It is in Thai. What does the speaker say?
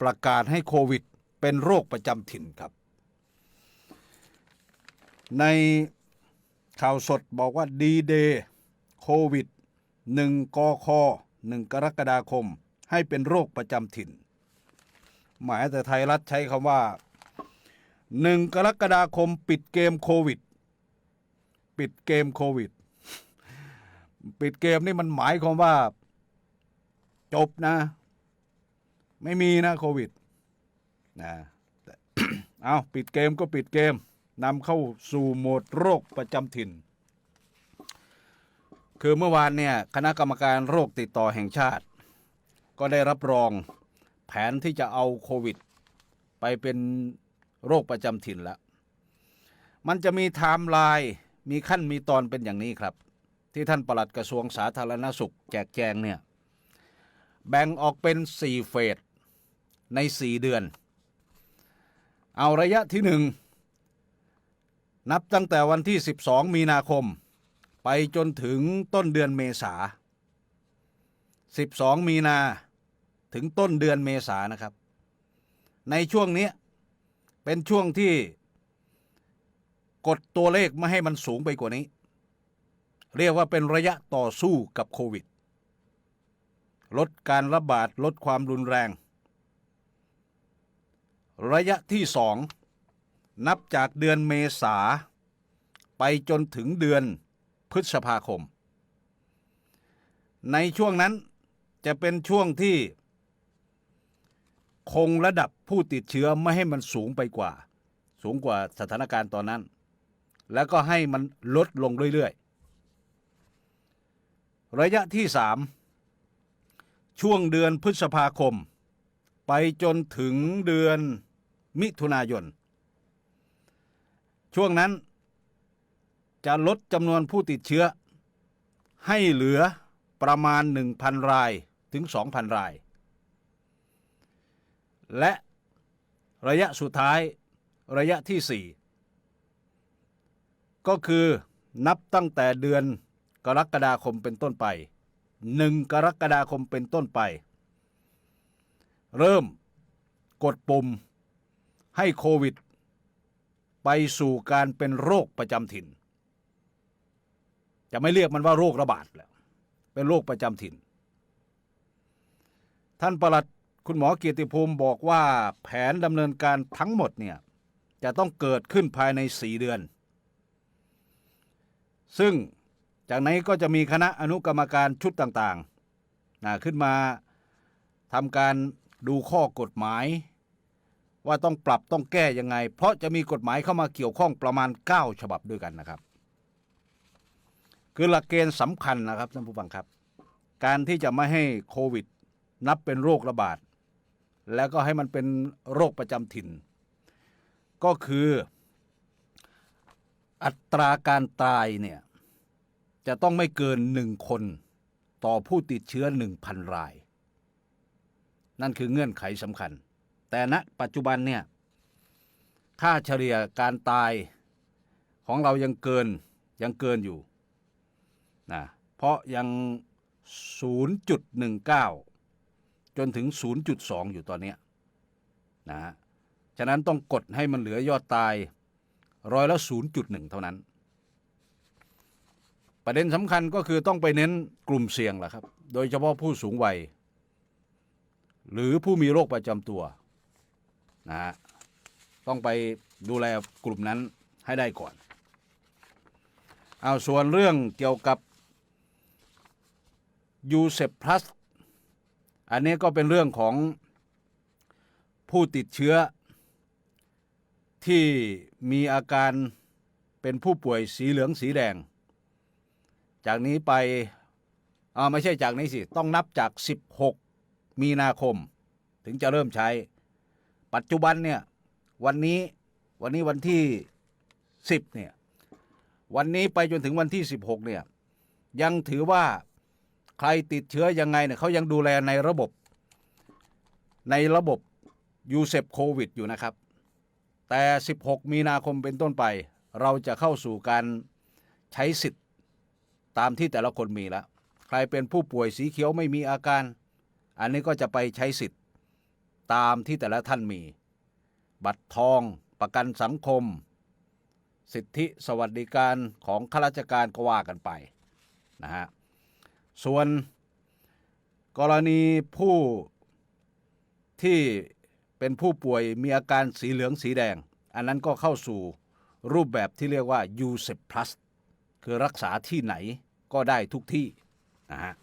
ประกาศให้โควิด เป็นโรคประจำถิ่นครับ ในข่าวสดบอกว่าดีเดย์โควิด1กค1กรกฎาคม ให้เป็นโรคประจำถิ่น หมายแต่ไทยรัฐใช้คำว่า 1 กรกฎาคมปิดเกมโควิด ปิดเกมโควิด ปิดเกมนี่มันหมายความว่า จบนะ ไม่มีนะโควิดนะเอาปิดเกมก็ปิดเกมนำเข้าสู่โหมดโรคประจำถิ่น คือเมื่อวานเนี่ยคณะกรรมการโรคติดต่อแห่งชาติ ก็ได้รับรองแผนที่จะเอาโควิด ไปเป็นโรคประจำถิ่นแล้ว มันจะมีไทม์ไลน์มีขั้นมีตอนเป็นอย่างนี้ครับ ที่ท่านปลัดกระทรวงสาธารณสุขแจกแจงเนี่ย แบ่งออกเป็น 4 เฟส ใน 4 เดือน เอาระยะที่ 1 นับตั้งแต่วันที่ 12 มีนาคม ไปจนถึงต้นเดือนเมษา 12 มีนาถึงต้นเดือนเมษานะครับ ในช่วงนี้เป็นช่วงที่กดตัวเลขไม่ให้มันสูงไปกว่านี้ เรียกว่าเป็นระยะต่อสู้กับโควิด ลดการระบาดลดความรุนแรง ระยะที่สองนับจากเดือนเมษา ไปจนถึงเดือนพฤษภาคม ในช่วงนั้นจะเป็นช่วงที่ คงระดับผู้ติดเชื้อไม่ให้มันสูงไปกว่า สูงกว่าสถานการณ์ตอนนั้น แล้วก็ให้มันลดลงเรื่อยๆ ระยะที่สามช่วงเดือนพฤษภาคม ไปจนถึงเดือน มิถุนายน ช่วงนั้นจะลดจำนวนผู้ติดเชื้อ ให้เหลือประมาณ 1,000 รายถึง 2,000 ราย และระยะสุดท้ายระยะที่ 4 ก็คือนับตั้งแต่เดือนกรกฎาคมเป็นต้นไป 1 กรกฎาคมเป็นต้นไป เริ่มกดปุ่ม ให้โควิด ไปสู่การเป็นโรคประจำถิ่น จะไม่เรียกมันว่าโรคระบาดแล้ว เป็นโรคประจำถิ่น ท่านประหลัดคุณหมอเกียรติภูมิบอกว่าแผนดำเนินการทั้งหมดเนี่ยจะต้องเกิดขึ้นภายใน4เดือน ซึ่งจากนี้ก็จะมีคณะอนุกรรมการชุดต่างๆนะขึ้นมาทำการดูข้อกฎหมาย ว่าต้องปรับต้องแก้ยังไง เพราะจะมีกฎหมายเข้ามาเกี่ยวข้องประมาณ 9 ฉบับด้วยกันนะครับ คือหลักเกณฑ์สำคัญนะครับท่านผู้ฟังครับ การที่จะไม่ให้โควิด นับเป็นโรคระบาด แล้วก็ให้มันเป็นโรคประจำถิ่น ก็คืออัตราการตายเนี่ยจะต้องไม่เกินหนึ่งคนต่อผู้ติดเชื้อ 1,000 ราย นั่นคือเงื่อนไขสำคัญ แต่ณปัจจุบันเนี่ยค่าเฉลี่ยการตายของเรายังเกินยังเกินอยู่นะเพราะยัง 0.19 จนถึง 0.2 อยู่ตอนนี้นะฮะฉะนั้นต้องกดให้มันเหลือยอดตายร้อยละ 0.1 เท่านั้น ประเด็นสำคัญก็คือต้องไปเน้นกลุ่มเสี่ยงแหละครับ โดยเฉพาะผู้สูงวัย หรือผู้มีโรคประจำตัว นะฮะต้องไปดูแลกลุ่มนั้นให้ได้ก่อนเอาส่วนเรื่องเกี่ยวกับยูเซปพลัสอันนี้ก็เป็นเรื่องของผู้ติดเชื้อ ที่มีอาการเป็นผู้ป่วยสีเหลืองสีแดง จากนี้ไปอ่าไม่ใช่จากนี้สิ ต้องนับจาก 16 มีนาคม ถึงจะเริ่มใช้ ปัจจุบันเนี่ยวันนี้วันนี้วันที่10เนี่ยวันนี้ไปจนถึงวันที่16เนี่ยยังถือว่าใครติดเชื้อยังไงเนี่ยเขายังดูแลในระบบ ในระบบยูเซปโควิดอยู่นะครับ แต่ 16 มีนาคมเป็นต้นไป เราจะเข้าสู่การใช้สิทธิ์ตามที่แต่ละคนมีแล้ว ใครเป็นผู้ป่วยสีเขียวไม่มีอาการ อันนี้ก็จะไปใช้สิทธิ์ ตามที่แต่ละท่านมี บัตรทองประกันสังคม สิทธิสวัสดิการของข้าราชการก็ว่ากันไปนะฮะส่วนกรณีผู้ที่เป็นผู้ป่วยมีอาการสีเหลืองสีแดง อันนั้นก็เข้าสู่รูปแบบที่เรียกว่า u s e p plus คือรักษาที่ไหนก็ได้ทุกที่นะฮะ